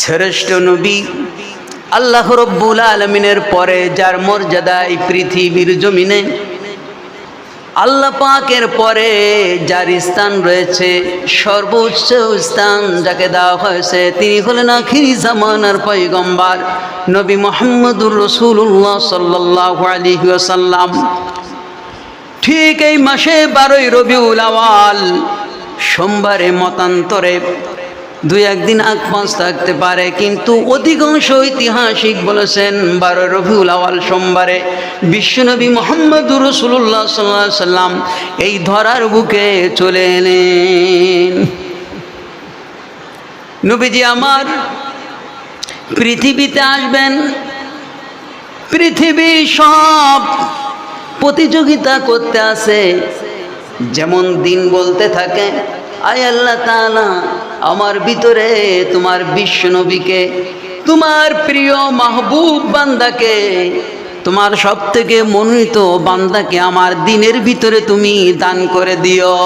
শ্রেষ্ঠ নবী। আল্লাহ রব্বুল আলমিনের পরে যার মর্যাদা এই পৃথিবীর জমিনে, আল্লাহ পাকের পরে যার স্থান রয়েছে, সর্বোচ্চ স্থান যাকে দেওয়া হয়েছে, তিনি হলেন আখিরি জামানার পৈগম্বার নবী মোহাম্মদুর রসুল্লাহ সাল্লাহ আলী সাল্লাম ঠিক এই মাসে বারোই রবিউল আওয়াল, সোমবারে মতান্তরে দুই একদিন আগ পাঁচ থাকতে পারে, কিন্তু অধিকাংশ ঐতিহাসিক বলেছেন, বারো রবিউল আওয়াল সোমবারে বিশ্বনবী মোহাম্মদুর রসুল্লাহ সাল্লাহ সাল্লাম এই ধরার বুকে চলে এলেন। নবীজি আমার পৃথিবীতে আসবেন পৃথিবী সব প্রতিযোগিতা করতে আসে, যেমন দিন বলতে থাকে, আয় আল্লাহ তাআলা আমার ভিতরে তোমার বিশ্ব নবীকে তোমার প্রিয় মাহবুব বান্দাকে, তোমার সব থেকে মনোনীত বান্দাকে আমার দিনের ভিতরে তুমি দান করে দিও।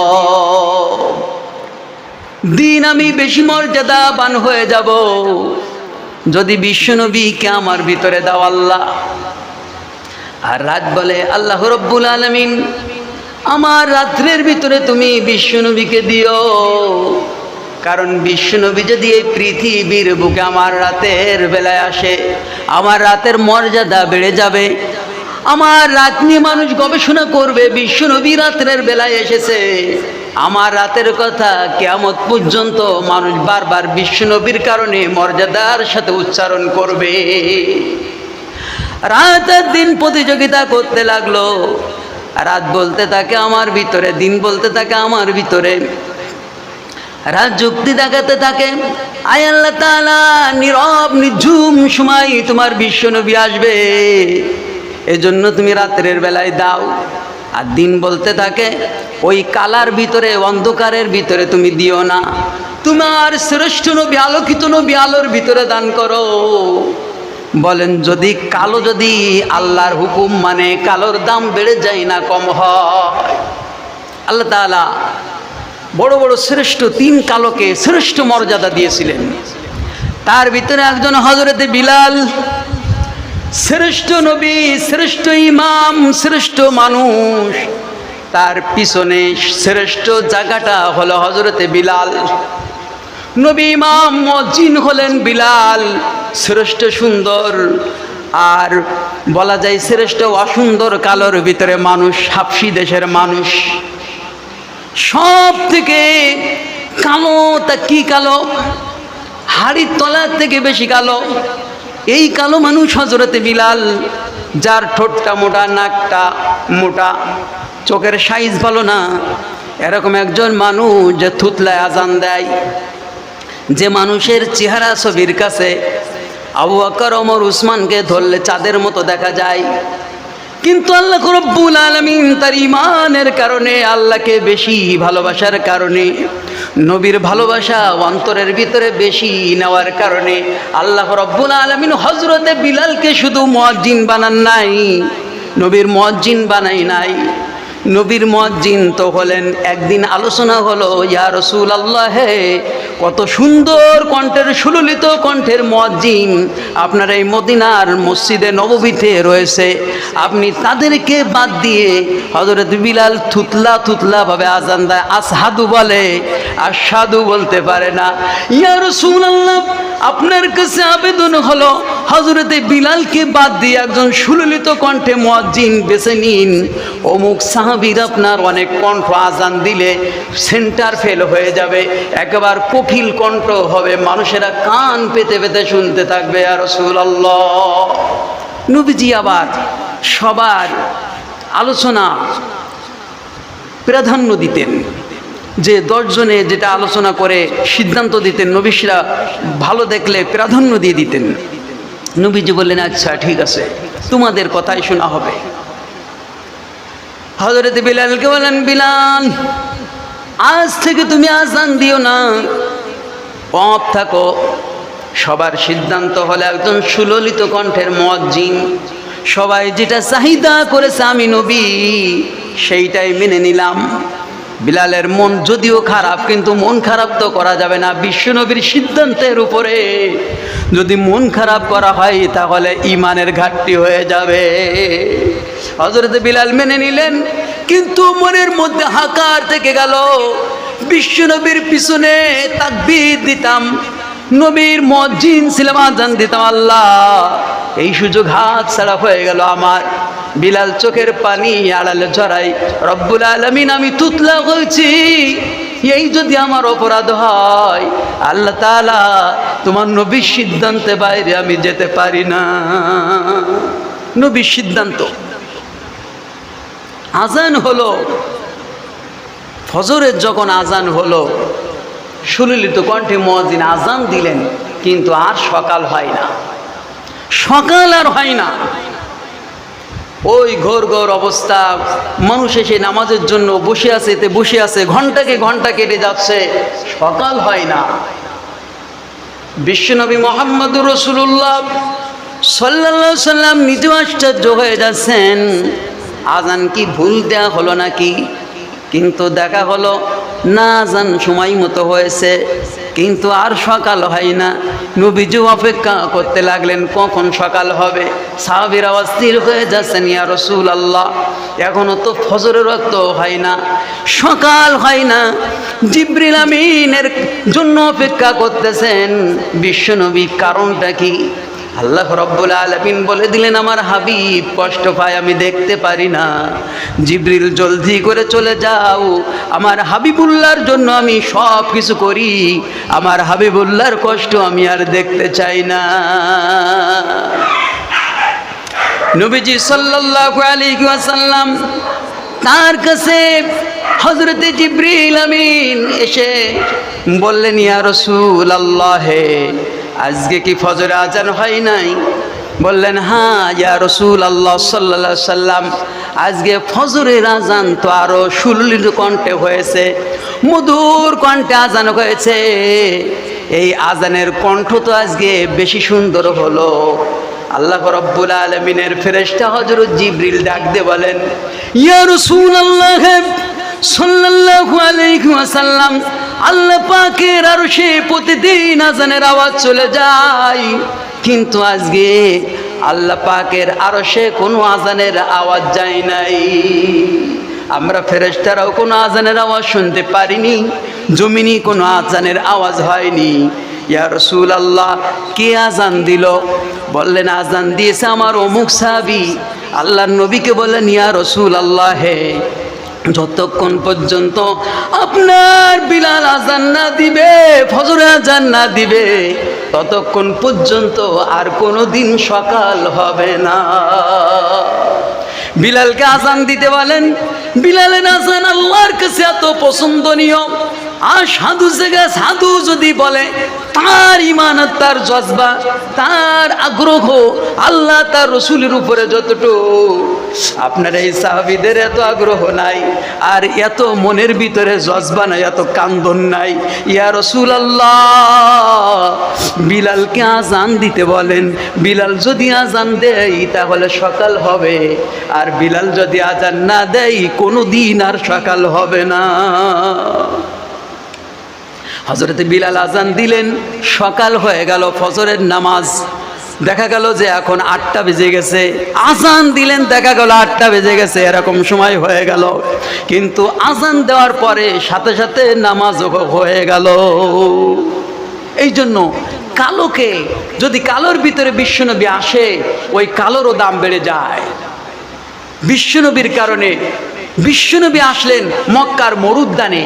দিন আমি বেশি মর্যাদাবান হয়ে যাব যদি বিশ্বনবীকে আমার ভিতরে দাও আল্লাহ। আর রাত বলে, আল্লাহ রব্বুল আলমিন, আমার রাত্রের ভিতরে তুমি বিশ্বনবীকে দিও। কারণ বিশ্বনবী যদি এই পৃথিবীর বুকে আমার রাতের বেলায় আসে, আমার রাতের মর্যাদা বেড়ে যাবে। আমার রাত নিয়ে মানুষ গবেষণা করবে বিশ্বনবী রাত্রের বেলায় এসেছে। আমার রাতের কথা কেয়ামত পর্যন্ত মানুষ বারবার বিশ্বনবীর কারণে মর্যাদার সাথে উচ্চারণ করবে। রাতের দিন প্রতিযোগিতা করতে লাগল। রাত বলতে থাকে আমার ভিতরে, দিন বলতে থাকে আমার ভিতরে। রাত যুক্তি দেখাতে থাকে। আয় আল্লাহ তাআলা, নীরব, নিঝুম সময় তোমার বিশ্বনবী আসবে। এজন্য তুমি রাত্রের বেলায় দাও। আর দিন বলতে থাকে, ওই কালার ভিতরে, অন্ধকারের ভিতরে তুমি দিও না। তোমার শ্রেষ্ঠ নবী, আলোকিত নবী আলোর ভিতরে দান করো। বলেন, যদি কালো, যদি আল্লাহর হুকুম মানে কালোর দাম বেড়ে যায় না, কম হয়। আল্লাহ তাআলা বড় বড় শ্রেষ্ঠ তিন কালোকে শ্রেষ্ঠ মর্যাদা দিয়েছিলেন। তার ভিতরে একজন হজরতে বিলাল, শ্রেষ্ঠ নবী, শ্রেষ্ঠ ইমাম, শ্রেষ্ঠ মানুষ। তার পিছনে শ্রেষ্ঠ জায়গাটা হলো হজরতে বিলাল। নবী ইমাম মজিন হলেন বিলাল, শ্রেষ্ঠ সুন্দর। আর বলা যায় শ্রেষ্ঠ অসুন্দর কালোর ভিতরে মানুষ, হাফসি দেশের মানুষ। সব থেকে কালো তা কি কালো? হাড়ির তলার থেকে বেশি কালো। এই কালো মানুষ হজরতে বিলাল, যার ঠোঁটটা মোটা, নাকটা মোটা, চোখের সাইজ ভালো না। এরকম একজন মানুষ যে থুতলায় আজান দেয়, যে মানুষের চেহারা ছবির কাছে আবু আকার অমর উসমানকে ধরলে চাঁদের মতো দেখা যায়। কিন্তু আল্লাহ রব্বুল আলমিন তার ইমানের কারণে, আল্লাহকে বেশি ভালোবাসার কারণে, নবীর ভালোবাসা অন্তরের ভিতরে বেশি নেওয়ার কারণে, আল্লাহ রব্বুল আলমিন হজরতে বিলালকে শুধু মজ্জিন বানান নাই, নবীর মজ্জিন বানাই নাই। নবীর মজ্জিন তো হলেন, একদিন আলোচনা হলো, ইয়া রসুল আল্লাহ কত সুন্দর কণ্ঠের সুললিত কণ্ঠের মজ্জিন আপনার এই মদিনার মসজিদে নববীতে রয়েছে। আপনি তাদেরকে বাদ দিয়ে হজরত বিলাল থুতলা থুতলা ভাবে আজান দেয়। আসাদু বলে আর সাধু বলতে পারে না। ইয়া রসুল আল্লাহ আপনার কাছে আবেদন হলো হজরতে বিলালকে বাদ দিয়ে একজন সুললিত কণ্ঠে মজ্জিন বেছে নিন। অমুক সাহাবির আপনার অনেক কণ্ঠ আজান দিলে সেন্টার ফেল হয়ে যাবে। একবার কোকিল কণ্ঠ হবে, মানুষেরা কান পেতে পেতে শুনতে থাকবে আর রসুল্লাহ নবীজি আবার সবার আলোচনা প্রাধান্য দিতেন। যে দশজনে যেটা আলোচনা করে সিদ্ধান্ত দিতেন, নবীশরা ভালো দেখলে প্রাধান্য দিয়ে দিতেন। নবীজি বললেন আচ্ছা ঠিক আছে, তোমাদের কথাই শোনা হবে। হজরত বিলালকে বলেন বিলাল, আজ থেকে তুমি আজান দিও না। পথ থাকো। সবার সিদ্ধান্ত হলে একজন সুললিত কণ্ঠের মজ্জিন সবাই যেটা চাহিদা করেছে আমি নবী, সেইটাই মেনে নিলাম। বিলালের মন যদিও খারাপ, কিন্তু মন খারাপ তো করা যাবে না বিশ্বনবীর সিদ্ধান্তের উপরে। যদি মন খারাপ করা হয়, তাহলে ইমানের ঘাটতি হয়ে যাবে। হজরত বিলাল মেনে নিলেন, কিন্তু মনের মধ্যে হাকার থেকে গেল। বিশ্বনবীর পিছনে তাকবীর দিতাম, নবীর মজ্জিন ছিলাম আজান দিতাম, আল্লাহ। এই সুযোগ হাত ছাড়া হয়ে গেল আমার। বিলাল চোখের পানি, আড়ালে ঝরাই। রব্বুল আলমিন, আমি তুতলা হয়েছি। এই যদি আমার অপরাধ হয়, আল্লাহ তালা তোমার নবীর সিদ্ধান্তে বাইরে আমি যেতে পারি না। নবীর সিদ্ধান্ত। আজান হলো ফজরের যখন আজান হলো, সুললিত কণ্ঠে মহাজিন আজান দিলেন, কিন্তু আর সকাল হয় না। সকাল আর হয় না। ওই ঘোর ঘোর অবস্থা, মানুষ এসে নামাজের জন্য বসে আছে এতে বসে আছে, ঘন্টাকে ঘণ্টা কেটে যাচ্ছে, সকাল হয় না। বিশ্বনবী মোহাম্মদুর রসুল্লাহ সাল্লা সাল্লাম নিজেও আশ্চর্য হয়ে যাচ্ছেন, আজান কি ভুল দেয়া হলো নাকি? কিন্তু দেখা হলো, না আজান সময় মতো হয়েছে। কিন্তু আর সকাল হয় না। নবীজু অপেক্ষা করতে লাগলেন, কখন সকাল হবে? সাহাবির আওয়াজ স্থির হয়ে যাচ্ছেন, ইয়া রসুল আল্লাহ এখনও তো ফজরের রক্ত হয় না। সকাল হয় না। জিব্রিল আমিনের জন্য অপেক্ষা করতেছেন। বিশ্বনবী কারণটা কি? আল্লাহ রব্বুল আলমিন বলে দিলেন, আমার হাবিব, কষ্ট পায়, আমি দেখতে পারি না। জিব্রিল, জলদি করে চলে যাও। আমার হাবিবুল্লাহর জন্য আমি সব কিছু করি। আমার হাবিবুল্লাহর কষ্ট আমি আর দেখতে চাই না। নবীজি সাল্লাল্লাহু আলাইহি ওয়াসাল্লাম তার কাছে হজরতে জিব্রিল আমিন এসে বললেন, ইয়া রসুল আল্লাহে আজকে কি ফজরে আজান হয় নাই? বললেন হ্যাঁ ইয়া রসুল আল্লাহ সাল্লা সাল্লাম আজকে ফজরের আজান তো আরও সুলিত কণ্ঠে হয়েছে, মধুর কণ্ঠে আজান হয়েছে। এই আজানের কণ্ঠ তো আজকে বেশি সুন্দর হলো। আল্লাহ রব্বুল আলমিনের ফেরেস্তা হজরত জিব্রিল ডাক দে বলেন, ইয়া রসুল আল্লাহ সাল্লাল্লাহু আলাইহি ওয়াসাল্লাম আল্লাহ পাকের আর সে প্রতিদিন আজানের আওয়াজ চলে যায়। কিন্তু আজকে আল্লাহ পাকের আরও সে কোনো আজানের আওয়াজ যায় নাই। আমরা ফেরেস্তারাও কোনো আজানের আওয়াজ শুনতে পারিনি জমিনি কোনো আজানের আওয়াজ হয়নি। ইয়া রসুল আল্লাহ কে আজান দিল? বললেন, আজান দিয়েছে আমার অমুক সাহাবি। আল্লাহর নবীকে বললেন, ইয়া রসুল আল্লাহ হে যতক্ষণ পর্যন্ত আপনার বিলাল আজান না দিবে, ফজরে আজান না দিবে, ততক্ষণ পর্যন্ত আর কোনো দিন সকাল হবে না। বিলালকে আজান দিতে বলেন, বিলালের আজান আল্লাহর কাছে এত পছন্দনীয়। আর সাধু জায়গা সাধু যদি বলে, তার ইমান তার জজবা, তার আগ্রহ আল্লাহ তার রসুলের উপরে যতটুকু আপনার এই সাহাবিদের এত আগ্রহ নাই, আর এত মনের ভিতরে জজবা নাই, এত কান্দন নাই। ইয়া রসুল আল্লাহ বিলালকে আজান দিতে বলেন, বিলাল যদি আজান দেয়, তাহলে সকাল হবে। আর বিলাল যদি আজান না দেয় কোনো দিন আর সকাল হবে না। হজরতে বিলাল আজান দিলেন, সকাল হয়ে গেল ফজরের নামাজ। দেখা গেল যে এখন আটটা বেজে গেছে। আজান দিলেন, দেখা গেল আটটা বেজে গেছে, এরকম সময় হয়ে গেল। কিন্তু আজান দেওয়ার পরে সাথে সাথে নামাজ হয়ে গেল। এই জন্য কালোকে, যদি কালোর ভিতরে বিশ্বনবী আসে, ওই কালোরও দাম বেড়ে যায়। বিশ্বনবীর কারণে বিশ্বনবী আসলেন মক্কার মরুদ্যানে।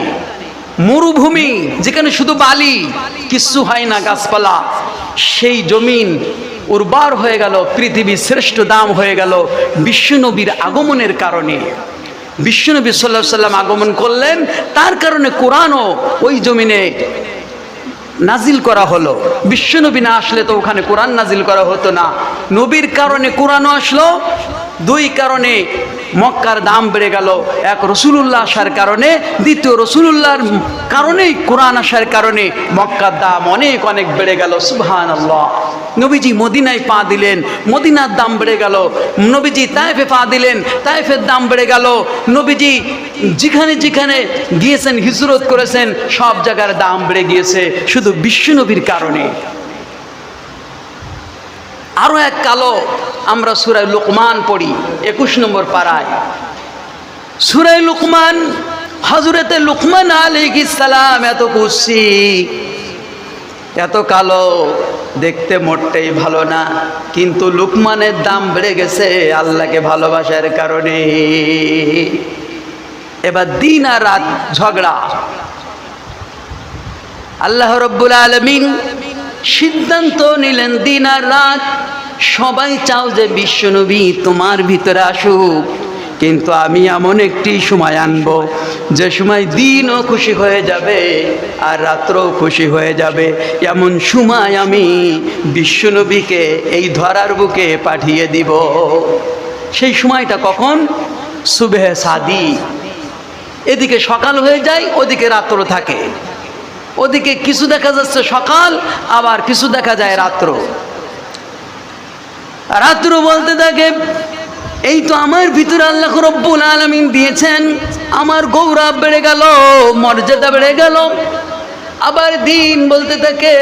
মরুভূমি, যেখানে শুধু বালি কিচ্ছু হয় না গাছপালা। সেই জমিন উর্বর হয়ে গেল পৃথিবী শ্রেষ্ঠ দাম হয়ে গেল বিশ্বনবীর আগমনের কারণে। বিশ্বনবী সাল্লাহ সাল্লাম আগমন করলেন, তার কারণে কোরআনও ওই জমিনে নাজিল করা হলো। বিশ্বনবী না আসলে তো ওখানে কোরআন নাজিল করা হতো না। নবীর কারণে কোরআনও আসলো, দুই কারণে মক্কার দাম বেড়ে গেল। এক রসুলুল্লাহ আসার কারণে, দ্বিতীয় রসুলুল্লাহর কারণেই কোরআন আসার কারণে মক্কার দাম অনেক অনেক বেড়ে গেল। সুবহান আল্লাহ নবীজি মদিনায় পা দিলেন, মদিনার দাম বেড়ে গেল। নবীজি তাইফে পা দিলেন, তাইফের দাম বেড়ে গেল। নবীজি যেখানে যেখানে গিয়েছেন, হিজরত করেছেন, সব জায়গার দাম বেড়ে গিয়েছে। শুধু বিশ্বনবীর কারণে। আরও এক কালো আমরা সুরাই লুকমান পড়ি, একুশ নম্বর পাড়ায়। সুরাই লুকমান হজরতে লুকমান সালাম এত কুসি এত কালো, দেখতে মোটেই ভালো না। কিন্তু লুকমানের দাম বেড়ে গেছে আল্লাহকে ভালোবাসার কারণে। এবার দিন আর রাত ঝগড়া। আল্লাহ রব্বুল আলমিন সিদ্ধান্ত নিলেন, দিন আর রাত সবাই চাও যে বিশ্বনবী তোমার ভিতরে আসুক। কিন্তু আমি এমন একটি সময় আনব, যে সময় দিনও খুশি হয়ে যাবে আর রাত্রও খুশি হয়ে যাবে। এমন সময় আমি বিশ্বনবীকে এই ধরার বুকে পাঠিয়ে দিব। সেই সময়টা কখন? সুবেহ সাদি। এদিকে সকাল হয়ে যায়, ওদিকে রাত্র থাকে। ওদিকে কিছু দেখা যাচ্ছে সকাল, আবার কিছু দেখা যায় রাত্র। রাত্র বলতে থাকে, এই তো আমার ভিতরে আল্লাহ রব্বুল আলমিন দিয়েছেন, আমার গৌরব বেড়ে গেল, মর্যাদা বেড়ে গেল। আবার দিন বলতে থাকে,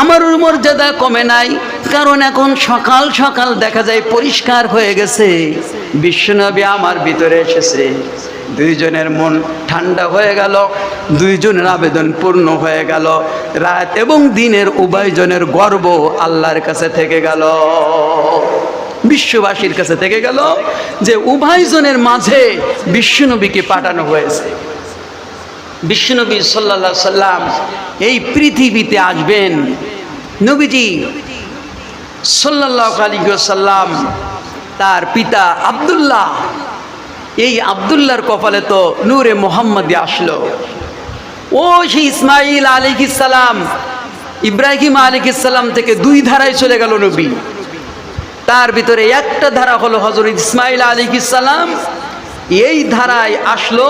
আমার মর্যাদা কমে নাই, কারণ এখন সকাল সকাল দেখা যায় পরিষ্কার হয়ে গেছে। বিশ্বনবী আমার ভিতরে এসেছে। দুইজনের মন ঠান্ডা হয়ে গেল, দুইজনের আবেদন পূর্ণ হয়ে গেল। রাত এবং দিনের উভয়জনের গর্ব আল্লাহর কাছে থেকে গেল। বিশ্ববাসীর কাছে থেকে গেল যে উভয়জনের মাঝে বিশ্বনবীকে পাঠানো হয়েছে। বিশ্বনবী সাল্লা সাল্লাম এই পৃথিবীতে আসবেন। নবীজি সাল্লাহ আলী সাল্লাম তার পিতা আবদুল্লাহ, এই আবদুল্লাহর কপালে তো নূরে মোহাম্মদী আসলো। ও সেই ইসমাইল আলিক ইসালাম ইব্রাহিম আলিক ইসালাম থেকে দুই ধারায় চলে গেল নবী। তার ভিতরে একটা ধারা হলো হজরত ইসমাইল আলিক ইসালাম এই ধারায় আসলো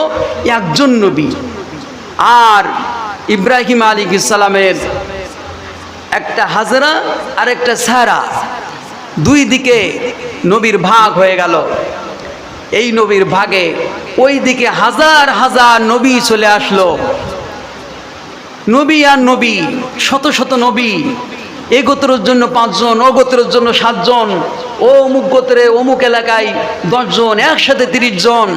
একজন নবী। আর ইব্রাহিম আলিক ইসালামের একটা হাজরা আর একটা সারা দুই দিকে নবীর ভাগ হয়ে গেল। এই নবীর ভাগে ওই দিকে হাজার হাজার নবী চলে আসলো। নবী আর নবী, শত শত নবী, এ গোত্রের জন্য পাঁচজন, ও গোত্রের জন্য সাতজন, ও অমুক গোত্রে, অমুক এলাকায় দশজন, একসাথে তিরিশ জন।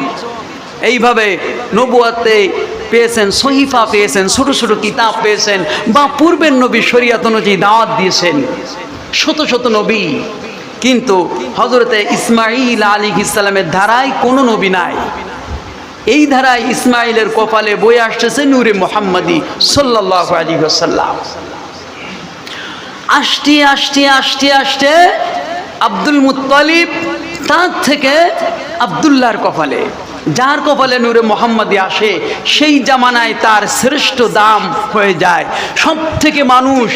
এইভাবে নবুয়াতে পেয়েছেন, সহিফা পেয়েছেন, ছোট ছোট কিতাব পেয়েছেন বা পূর্বের নবী শরিয়াত অনুযায়ী দাওয়াত দিয়েছেন। শত শত নবী। কিন্তু হজরতে ইসমাইল আলী ইসলামের ধারায় কোনো নবী নাই। এই ধারায় ইসমাইলের কপালে বয়ে আসতেছে নূরে মোহাম্মদী সাল্লাহ আলী সাল্লাম আসতে আসতে আসতে আসতে আব্দুল মুতালিব তার থেকে আবদুল্লাহর কপালে যার কপালে নূরে মোহাম্মদী আসে, সেই জামানায় তার শ্রেষ্ঠ দাম হয়ে যায়। সব থেকে মানুষ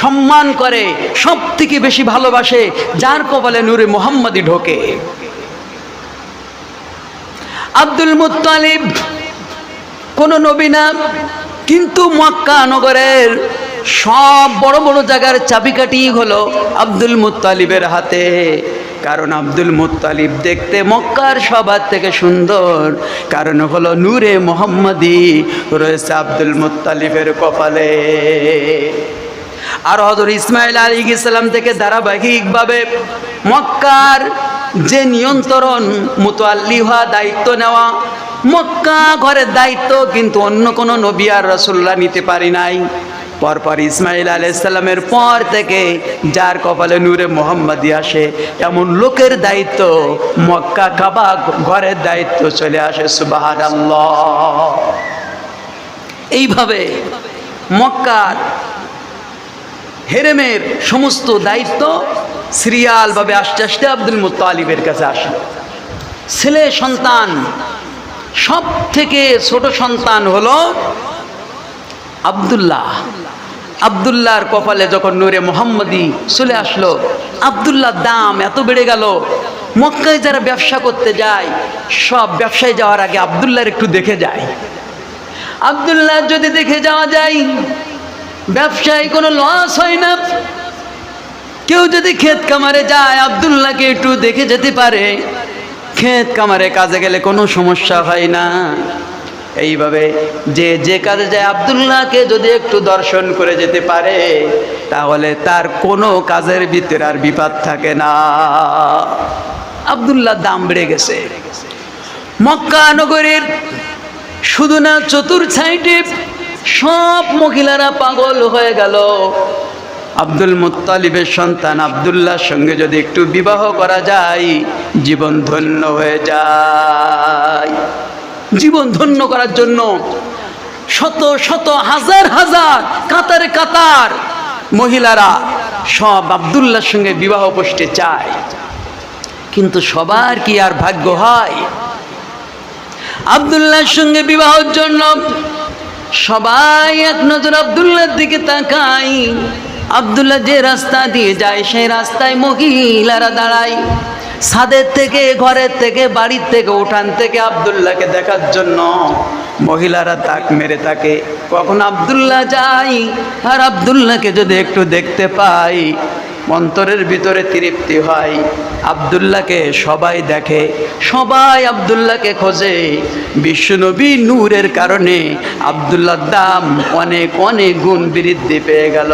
সম্মান করে সব থেকে বেশি ভালোবাসে, যার কপালে নূরে মোহাম্মদী ঢোকে। আব্দুল মুতালিব কোনো নবী না, কিন্তু মক্কা নগরের সব বড় বড় জায়গার চাবিকাঠি হলো আব্দুল মুতালিবের হাতে। কারণ আব্দুল মুতালিব দেখতে মক্কার সবার থেকে সুন্দর। কারণ হলো নূরে মোহাম্মদী রয়েছে আব্দুল মুতালিবের কপালে। আর হজর ইসমাইল আলী ইসলাম থেকে ধারাবাহিকভাবে মক্কার যে নিয়ন্ত্রণ মুতোয়াল্লি হওয়া দায়িত্ব নেওয়া, মক্কা ঘরের দায়িত্ব কিন্তু অন্য কোনো নবী আর রসুল্লাহ নিতে পারি নাই। পরপর ইসমাইল আলাইসাল্লামের পর থেকে যার কপালে নূরে মোহাম্মদী আসে, এমন লোকের দায়িত্ব, মক্কা কাবা ঘরের দায়িত্ব চলে আসে সুবাহ এইভাবে মক্কার হেরেমের সমস্ত দায়িত্ব সিরিয়ালভাবে আস্তে আস্তে আব্দুল মুতালিবের কাছে আসে। ছেলে সন্তান সব থেকে ছোট সন্তান হলো আবদুল্লাহ। আবদুল্লাহর কপালে যখন নূরে মোহাম্মদী চলে আসলো, আবদুল্লাহর দাম এত বেড়ে গেল। মক্কায় যারা ব্যবসা করতে যায়, সব ব্যবসায় যাওয়ার আগে আবদুল্লাহর একটু দেখে যায়। আবদুল্লাহ যদি দেখে যাওয়া যায়, ব্যবসায় কোনো লস হয় না। কেউ যদি ক্ষেত কামারে যায়, আবদুল্লাহকে একটু দেখে যেতে পারে। ক্ষেত কামারে কাজে গেলে কোনো সমস্যা হয় না। এইভাবে যে যে কাজে যায় আবদুল্লাহকে যদি একটু দর্শন করে যেতে পারে, তাহলে তার কোনো কাজের ভিতরে আর বিপদ থাকে না। আবদুল্লাহ দাম বেড়ে গেছে। মক্কা নগরীর শুধু না চতুর সাইডে সব মহিলারা পাগল হয়ে গেল। আব্দুল মুত্তালিবের সন্তান আবদুল্লাহর সঙ্গে যদি একটু বিবাহ করা যায়, জীবন ধন্য হয়ে যায়। জীবন ধন্য করার জন্য শত শত হাজার হাজার কাতারে কাতার মহিলারা সব আবদুল্লাহর সঙ্গে বিবাহ বসতে চায়। কিন্তু সবার কি আর ভাগ্য হয়? আবদুল্লাহর সঙ্গে বিবাহের জন্য সবাই এক নজর আবদুল্লার দিকে তাকাই আবদুল্লাহ যে রাস্তা দিয়ে যায়, সেই রাস্তায় মহিলারা দাঁড়ায়। ছাদের থেকে, ঘরের থেকে, বাড়ির থেকে, উঠান থেকে আবদুল্লাহকে দেখার জন্য মহিলারা তাক মেরে থাকে কখন আবদুল্লাহ যাই আর আবদুল্লাহকে যদি একটু দেখতে পাই, অন্তরের ভিতরে তৃপ্তি হয়। আবদুল্লাহকে সবাই দেখে, সবাই আবদুল্লাহকে খোঁজে। বিশ্বনবী নূরের কারণে আবদুল্লাহর দাম অনেক অনেক গুণ বৃদ্ধি পেয়ে গেল।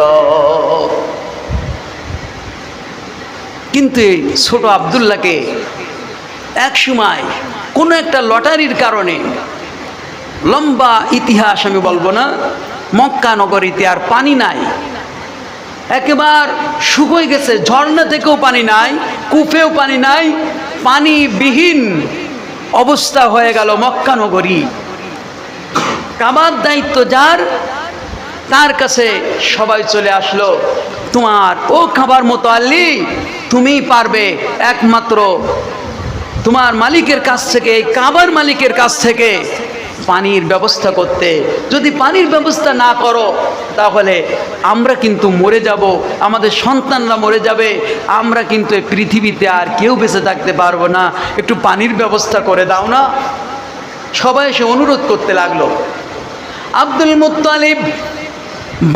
কিন্তু এই ছোট আবদুল্লাহকে এক সময় কোনো একটা লটারির কারণে লম্বা ইতিহাস আমি বলব না, মক্কা নগরীতে আর পানি নাই। একেবার শুকোয় গেছে, ঝর্ণা থেকেও পানি নাই, কূপেও পানি নাই, পানিবিহীন অবস্থা হয়ে গেল মক্কা নগরী। কাবার দায়িত্ব যার, তার কাছে সবাই চলে আসলো, তোমার ও খাবার মতো আল্লি তুমিই পারবে একমাত্র তোমার মালিকের কাছ থেকে, এই কাবার মালিকের কাছ থেকে পানির ব্যবস্থা করতে। যদি পানির ব্যবস্থা না করো, তাহলে আমরা কিন্তু মরে যাব, আমাদের সন্তানরা মরে যাবে, আমরা কিন্তু এই পৃথিবীতে আর কেউ বেঁচে থাকতে পারব না। একটু পানির ব্যবস্থা করে দাও না। সবাই এসে অনুরোধ করতে লাগল। আব্দুল মুত্তালিব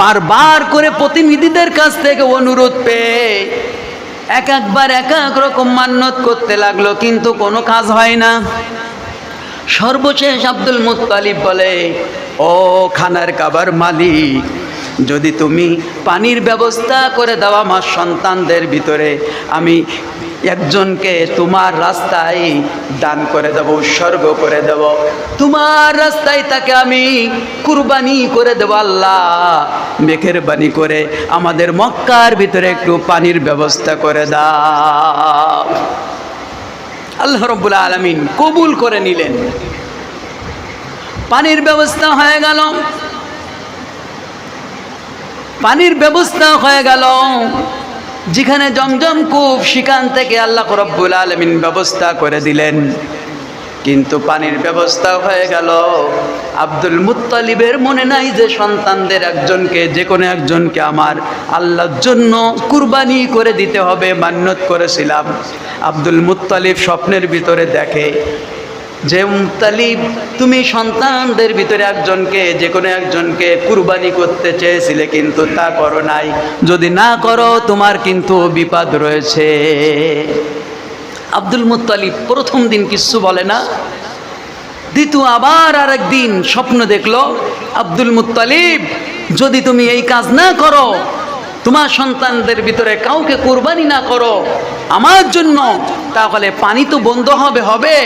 বারবার করে প্রতিনিধিদের কাছ থেকে অনুরোধ পেয়ে এক একবার এক এক রকম মান্যত করতে লাগল, কিন্তু কোনো কাজ হয় না। সর্বশেষ আব্দুল মুতালিব বলে, ও খানার কাবার মালিক, যদি তুমি পানির ব্যবস্থা করে দাও আমার সন্তানদের ভিতরে, আমি একজনকে তোমার রাস্তায় দান করে দেব, উৎসর্গ করে দেব। তোমার রাস্তায় তাকে আমি কুরবানি করে দেব আল্লাহ। মেঘের বাণী করে আমাদের মক্কার ভিতরে একটু পানির ব্যবস্থা করে দাও। আল্লাহ রব্বুল আলমিন কবুল করে নিলেন। পানির ব্যবস্থা হয়ে গেল। পানির ব্যবস্থা হয়ে গেল। যেখানে জমজম কূপ, সেখান থেকে আল্লাহ রব্বুল আলমিন ব্যবস্থা করে দিলেন। কিন্তু পানির ব্যবস্থা হয়ে গেল। আব্দুল মুত্তালিবের মনে নাই যে সন্তানদের একজনকে, যে কোনো একজনকে আমার আল্লাহর জন্য কুরবানি করে দিতে হবে, মান্যত করেছিলাম। আব্দুল মুত্তালিব স্বপ্নের ভিতরে দেখে যে মুতালিব, তুমি সন্তানদের ভিতরে একজনকে, যে কোনো একজনকে কুরবানি করতে চেয়েছিলে, কিন্তু তা করো নাই। যদি না করো, তোমার কিন্তু বিপদ রয়েছে। আব্দুল মুতালিব প্রথম দিন কিচ্ছু বলে না। দ্বিতীয় আবার আর একদিন স্বপ্ন দেখল, আব্দুল মুতালিব, যদি তুমি এই কাজ না করো তোমার সন্তানদের ভিতরে কাউকে কোরবানি না করো আমার জন্য, তাহলে পানি তো বন্ধ হবে হবে।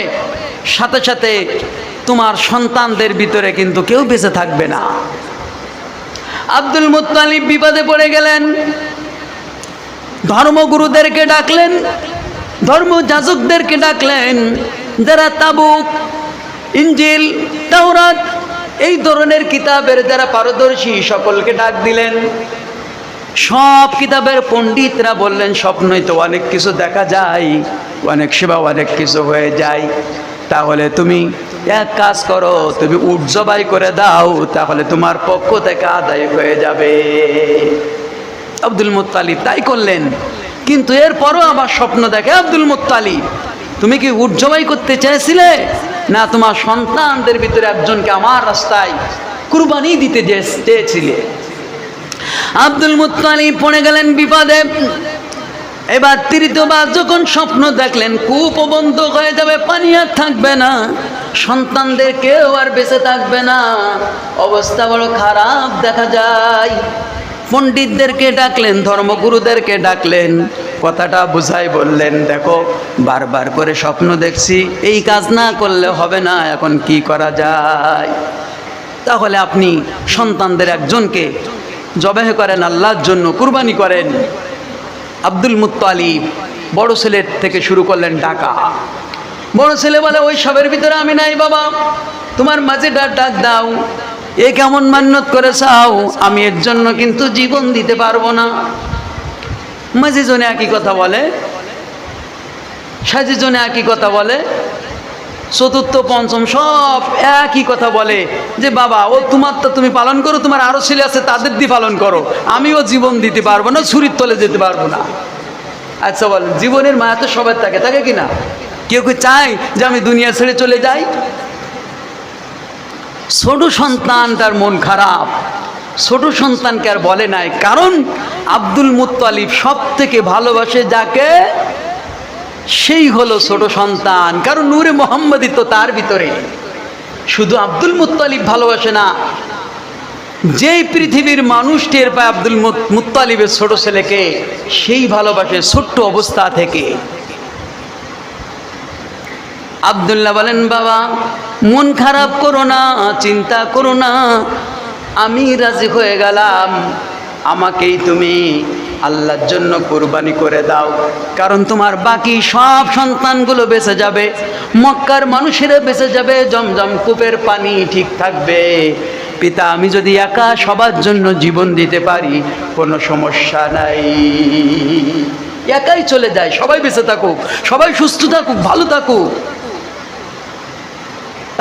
সাথে সাথে তোমার সন্তানদের ভিতরে কিন্তু কেউ বেঁচে থাকবে না। আব্দুল মুতালিব বিপদে পড়ে গেলেন। ধর্মগুরুদেরকে ডাকলেন ধর্ম যাজকদেরকে ডাকলেন, যারা তাবুক, ইঞ্জিল, তাওরাত, এই ধরনের কিতাবের যারা পারদর্শী, সকলকে ডাক দিলেন। সব কিতাবের পণ্ডিতরা বললেন, স্বপ্নই তো অনেক কিছু দেখা যায়, অনেক সেবা, অনেক কিছু হয়ে যায়। তাহলে তুমি এক কাজ করো, তুমি উট জবাই করে দাও, তাহলে তোমার পক্ষ থেকে আদায় হয়ে যাবে। আব্দুল মুত্তালিব তাই করলেন। কিন্তু এরপরও আবার স্বপ্ন দেখে, আব্দুল মুত্তালিব, তুমি কি উট জবাই করতে চেয়েছিলে? না, তোমার সন্তানদের ভিতরে একজনকে আমার রাস্তায় কুরবানি দিতে চেয়েছিলে? আব্দুল মুত্তালিব পড়ে গেলেন বিপদে। এবার তৃতীয়বার যখন স্বপ্ন দেখলেন, কূপ বন্ধ হয়ে যাবে, পানি আর থাকবে না। সন্তানদের কেউ আর বেঁচে থাকবে না। অবস্থা বড় খারাপ, দেখা যায়। পণ্ডিতদেরকে ডাকলেন, ধর্মগুরুদেরকে ডাকলেন, কথাটা বুঝাই বললেন, দেখো, বারবার করে স্বপ্ন দেখছি, এই কাজ না করলে হবে না, এখন কি করা যায়? তাহলে আপনি সন্তানদের একজনকে জবাহ করেন, আল্লাহর জন্য কুরবানি করেন। আব্দুল মুত্তালিব বড় ছেলের থেকে শুরু করলেন ডাকা। বড় ছেলে বলে, ওই সবের ভিতরে আমি নাই বাবা। তোমার মাঝে ডাক ডাক দাও। এ কেমন মান্যত করে চাও? আমি এর জন্য কিন্তু জীবন দিতে পারব না। মাঝে জনে একই কথা বলে সাজি জনে একই কথা বলে চতুর্থ, পঞ্চম, সব একই কথা বলে যে, বাবা, ও তোমার তো তুমি পালন করো, তোমার আরও ছেলে আছে, তাদের দিয়ে পালন করো। আমিও জীবন দিতে পারব না, ছুরির তলে যেতে পারব না। আচ্ছা বল, জীবনের মায়া তো সবার থাকে থাকে কি না? কেউ কেউ চায় যে আমি দুনিয়া ছেড়ে চলে যাই? ছোট সন্তান তার মন খারাপ। ছোট সন্তানকে আর বলে নাই। কারণ আব্দুল মুত্তালিব সব থেকে ভালোবাসে যাকে? সেই হলো ছোট সন্তান। কারণ নূরে মোহাম্মদই তো তার ভিতরে। শুধু আব্দুল মুত্তালিব ভালোবাসে না, যেই পৃথিবীর মানুষ টের পায় আব্দুল মুত- মুত্তালিবের ছোট ছেলেকে, সেই ভালোবাসে ছোট্ট অবস্থা থেকে। আবদুল্লাহ বলেন, বাবা, মন খারাপ করো না, চিন্তা করো না। আমি রাজি হয়ে গেলাম। আমাকেই তুমি আল্লাহর জন্য কোরবানি করে দাও। কারণ তোমার বাকি সব সন্তানগুলো বেঁচে যাবে, মক্কার মানুষেরা বেঁচে যাবে, জমজম কূপের পানি ঠিক থাকবে। পিতা, আমি যদি একা সবার জন্য জীবন দিতে পারি, কোনো সমস্যা নাই। একাই চলে যায়, সবাই বেঁচে থাকুক, সবাই সুস্থ থাকুক, ভালো থাকুক।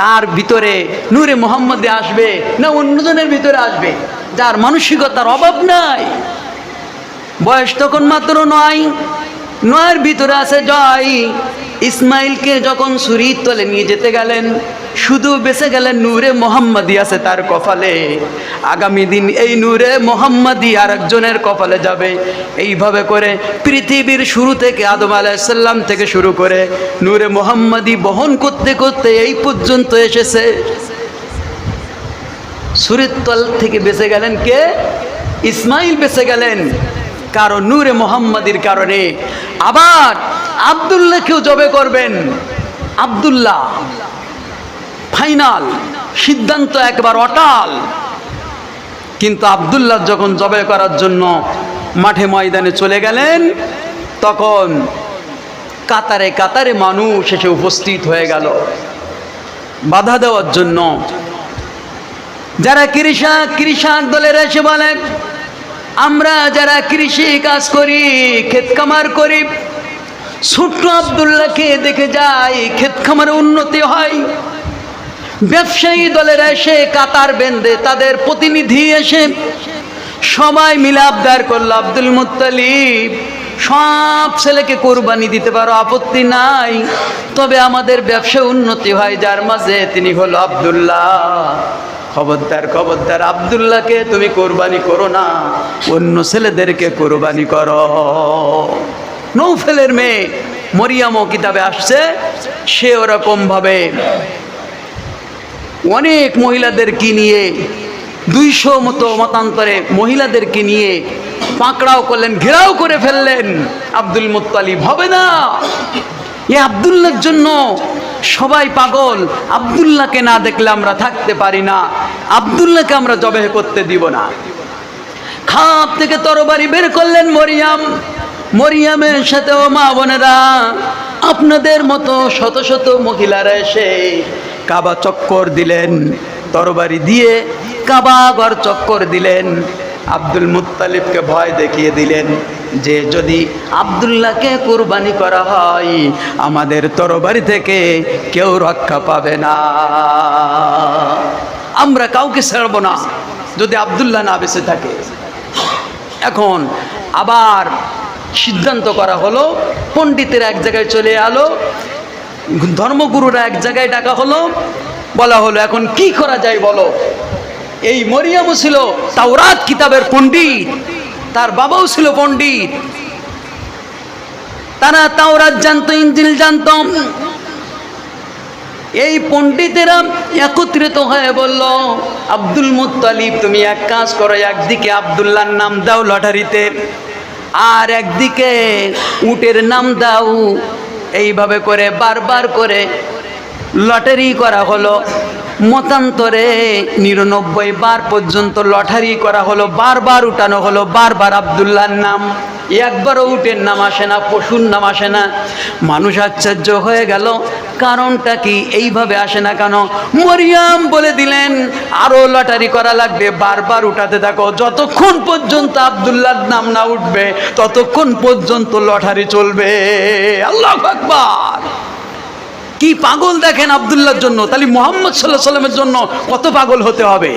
তার ভিতরে নূরে মোহাম্মদে আসবে, না অন্যজনের ভিতরে আসবে, যার মানসিকতার অভাব নাই। বয়স তখন মাত্র নয়। নয়ের ভিতরে আছে জয়। ইসমাইলকে যখন ছুরির তলে নিয়ে যেতে গেলেন, শুধু বেঁচে গেলেন নূরে মোহাম্মদী আছে তার কপালে। আগামী দিন এই নূরে মোহাম্মদী আর একজনের কপালে যাবে। এইভাবে করে পৃথিবীর শুরু থেকে আদম আলাইসাল্লাম থেকে শুরু করে নূরে মোহাম্মদী বহন করতে করতে এই পর্যন্ত এসেছে। সুরের তল থেকে বেঁচে গেলেন কে? ইসমাইল বেঁচে গেলেন। কারণ নূরে মোহাম্মদীর কারণে। আবার আবদুল্লাহকেও জবে করবেন। আবদুল্লাহ, ফাইনাল, সিদ্ধান্ত একবার অটাল। কিন্তু আবদুল্লাহ যখন জবে করার জন্য মাঠে ময়দানে চলে গেলেন, তখন কাতারে কাতারে মানুষ এসে উপস্থিত হয়ে গেল। বাধা দেওয়ার জন্য। যারা কৃষক কৃষক দলের এসে বলেন আমরা যারা কৃষি কাজ করি, ক্ষেত খামার করি, ছোট্ট আবদুল্লাহকে দেখে যাই ক্ষেত খামারে উন্নতি হয়। ব্যবসায়ী দলের এসে কাতার বেঁধে তাদের প্রতিনিধি এসে সবাই মিলে আবদার করল, আব্দুল মুত্তালিব, সব ছেলেকে কোরবানি দিতে পারো, আপত্তি নাই। তবে আমাদের ব্যবসা উন্নতি হয়। যার মাঝে তিনি হলো আবদুল্লাহ। খবরদার খবরদার, আবদুল্লাহকে তুমি কোরবানি করো না, অন্য ছেলেদেরকে কোরবানি করো। নৌফেলের মেয়ে মরিয়ামও কিতাবে আসছে, সে ওরকমভাবে অনেক মহিলাদেরকে নিয়ে, দুইশো মতো মতান্তরে মহিলাদেরকে নিয়ে পাকড়াও করলেন, ঘেরাও করে ফেললেন। আব্দুল মুত্তালিব হবে না। এ আবদুল্লার জন্য সবাই পাগল। আবদুল্লাহকে না দেখলে আমরা থাকতে পারি না। আবদুল্লাহকে আমরা জবেহ করতে দিব না। খাপ থেকে তরবারি বের করলেন মরিয়াম। মরিয়ামের সাথে, ও মা বোনেরা, আপনাদের মতো শত শত মহিলারা এসে কাবা চক্কর দিলেন, তরবারি দিয়ে কাবা ঘর চক্কর দিলেন। আব্দুল মুত্তালিবকে ভয় দেখিয়ে দিলেন। যে যদি আবদুল্লাহকে কোরবানি করা হয়, আমাদের তরবারি থেকে কেউ রক্ষা পাবে না। আমরা কাউকে ছাড়ব না, যদি আবদুল্লাহ না বেঁচে থাকে। এখন আবার সিদ্ধান্ত করা হলো, পণ্ডিতেরা এক জায়গায় চলে আলো ধর্মগুরুরা এক জায়গায় ডাকা হলো, বলা হলো, এখন কি করা যায় বলো? এই মরিয়ামও ছিল তাওরাত কিতাবের পণ্ডিত। তার বাবাও ছিল পণ্ডিত। তারা তাওরাত জানতো ইঞ্জিল জানতো। এই পণ্ডিতেরা একত্রিত হয়ে বলল, আব্দুল মুত্তালিব, তুমি এক কাজ করো, একদিকে আবদুল্লাহর নাম দাও লটারিতে, আর একদিকে উটের নাম দাও। এইভাবে করে বারবার করে লটারি করা হলো। মতান্তরে নিরানব্বই বার পর্যন্ত লটারি করা হলো, বারবার উঠানো হলো, বারবার আবদুল্লাহর নাম। একবারও উটের নাম আসে না, পশুর নাম আসে না। মানুষ আশ্চর্য হয়ে গেল, কারণটা কি এইভাবে আসে না কেন? মরিয়াম বলে দিলেন আরও লটারি করা লাগবে, বারবার উঠাতে থাকো। যতক্ষণ পর্যন্ত আবদুল্লাহর নাম না উঠবে, ততক্ষণ পর্যন্ত লটারি চলবে। আল্লাহ আকবার। কি পাগল দেখেন আবদুল্লার জন্য? তাহলে মোহাম্মদ সাল্লাহ সাল্লামের জন্য কত পাগল হতে হবে?